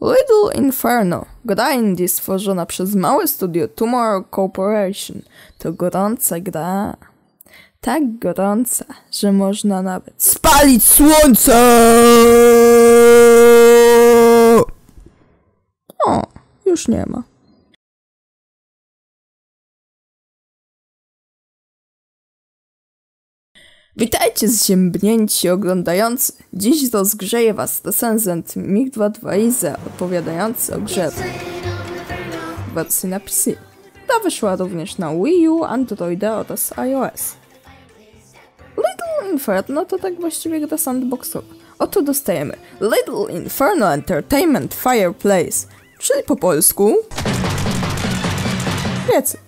Little Inferno, gra indie stworzona przez małe studio Tomorrow Corporation, to gorąca gra. Tak gorąca, że można nawet spalić słońce! O, już nie ma. Witajcie zziębnięci oglądający. Dziś rozgrzeje was recenzent MiG-22 Iza opowiadający o grze w wersji na PC. Ta wyszła również na Wii U, Androida oraz iOS. Little Inferno to tak właściwie gra sandboxowa. Oto dostajemy Little Inferno Entertainment Fireplace, czyli po polsku piecyk,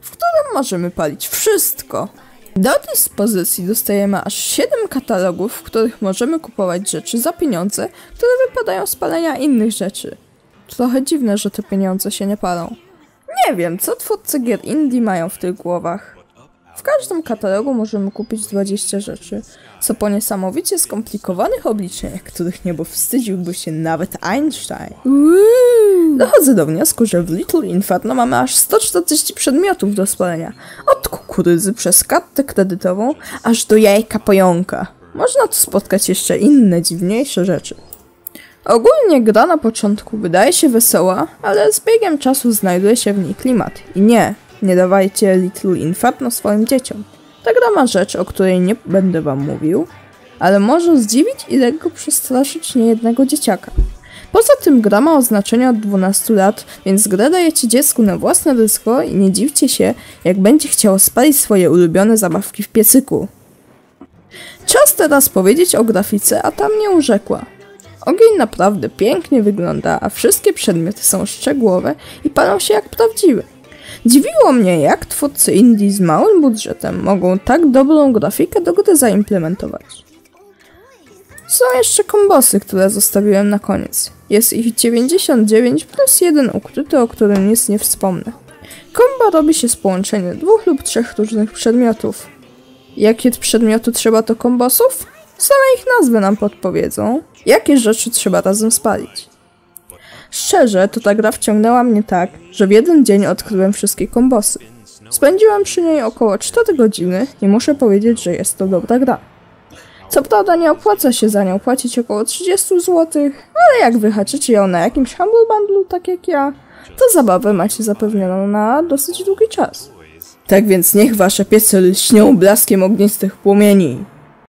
w którym możemy palić wszystko. Do dyspozycji dostajemy aż 7 katalogów, w których możemy kupować rzeczy za pieniądze, które wypadają z palenia innych rzeczy. Trochę dziwne, że te pieniądze się nie palą. Nie wiem, co twórcy gier indie mają w tych głowach. W każdym katalogu możemy kupić 20 rzeczy, co po niesamowicie skomplikowanych obliczeniach, których nie wstydziłby się nawet Einstein. Dochodzę do wniosku, że w Little Inferno mamy aż 140 przedmiotów do spalenia. Od kukurydzy przez kartę kredytową, aż do jajka pojąka. Można tu spotkać jeszcze inne, dziwniejsze rzeczy. Ogólnie gra na początku wydaje się wesoła, ale z biegiem czasu znajduje się w niej klimat. I nie, nie dawajcie Little Inferno swoim dzieciom. Ta gra ma rzecz, o której nie będę wam mówił, ale może zdziwić i lekko przestraszyć niejednego dzieciaka. Poza tym gra ma oznaczenie od 12 lat, więc grę dajecie dziecku na własne ryzyko i nie dziwcie się, jak będzie chciało spalić swoje ulubione zabawki w piecyku. Czas teraz powiedzieć o grafice, a ta mnie urzekła. Ogień naprawdę pięknie wygląda, a wszystkie przedmioty są szczegółowe i palą się jak prawdziwe. Dziwiło mnie, jak twórcy indie z małym budżetem mogą tak dobrą grafikę do gry zaimplementować. Są jeszcze kombosy, które zostawiłem na koniec. Jest ich 99 plus jeden ukryty, o którym nic nie wspomnę. Kombo robi się z połączenia dwóch lub trzech różnych przedmiotów. Jakie przedmioty trzeba do kombosów? Same ich nazwy nam podpowiedzą, jakie rzeczy trzeba razem spalić. Szczerze, to ta gra wciągnęła mnie tak, że w jeden dzień odkryłem wszystkie kombosy. Spędziłem przy niej około 4 godziny i muszę powiedzieć, że jest to dobra gra. Co prawda nie opłaca się za nią płacić około 30 zł, ale jak wyhaczycie ją na jakimś Humble Bundle, tak jak ja, to zabawę macie zapewnioną na dosyć długi czas. Tak więc niech wasze piece lśnią blaskiem ognistych płomieni.